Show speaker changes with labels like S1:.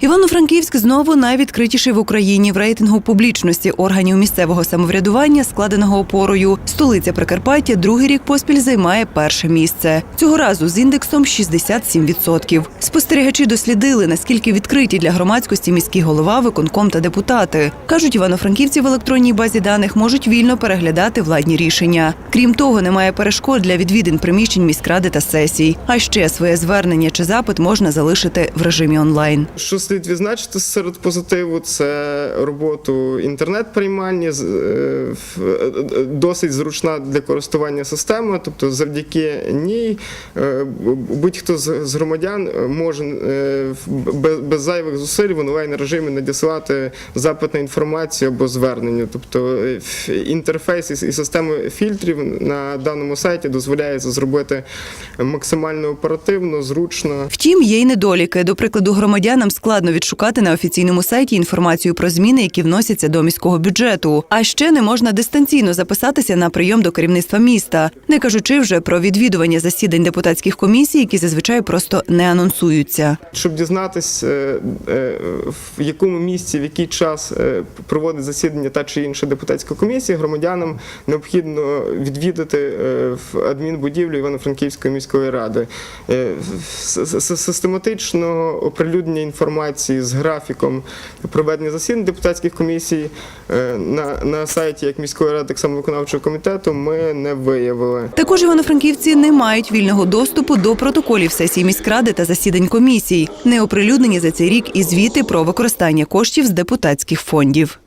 S1: Івано-Франківськ знову найвідкритіший в Україні в рейтингу публічності органів місцевого самоврядування, складеного опорою. Столиця Прикарпаття другий рік поспіль займає перше місце. Цього разу з індексом 67%. Спостерігачі дослідили, наскільки відкриті для громадськості міський голова, виконком та депутати. кажуть, івано-франківці в електронній базі даних можуть вільно переглядати владні рішення. Крім того, немає перешкод для відвідин приміщень міськради та сесій. А ще своє звернення чи запит можна залишити в режимі онлайн.
S2: Слід відзначити серед позитиву, це роботу інтернет-приймальні, е, е, досить зручна для користування система. Тобто, завдяки ній е, будь-хто з громадян може без, зайвих зусиль в онлайн режимі надіслати запит на інформацію або звернення. Тобто інтерфейс і система фільтрів на даному сайті дозволяє це зробити максимально оперативно, зручно.
S1: Втім, є й недоліки. До прикладу, громадянам складно відшукати на офіційному сайті інформацію про зміни, які вносяться до міського бюджету. А ще не можна дистанційно записатися на прийом до керівництва міста, не кажучи вже про відвідування засідань депутатських комісій, які зазвичай просто не анонсуються.
S2: Щоб дізнатись, е, е, в якому місці, в який час е, проводить засідання та чи інша депутатська комісія, громадянам необхідно відвідати в адмінбудівлю Івано-Франківської міської ради. Систематичного оприлюднення інформації з графіком проведення засідань депутатських комісій е, на, на сайті як міської ради, так само виконавчого комітету ми не виявили.
S1: Також івано-франківці не мають вільного доступу до протоколів сесій міськради та засідань комісій, не оприлюднені за цей рік і звіти про використання коштів з депутатських фондів.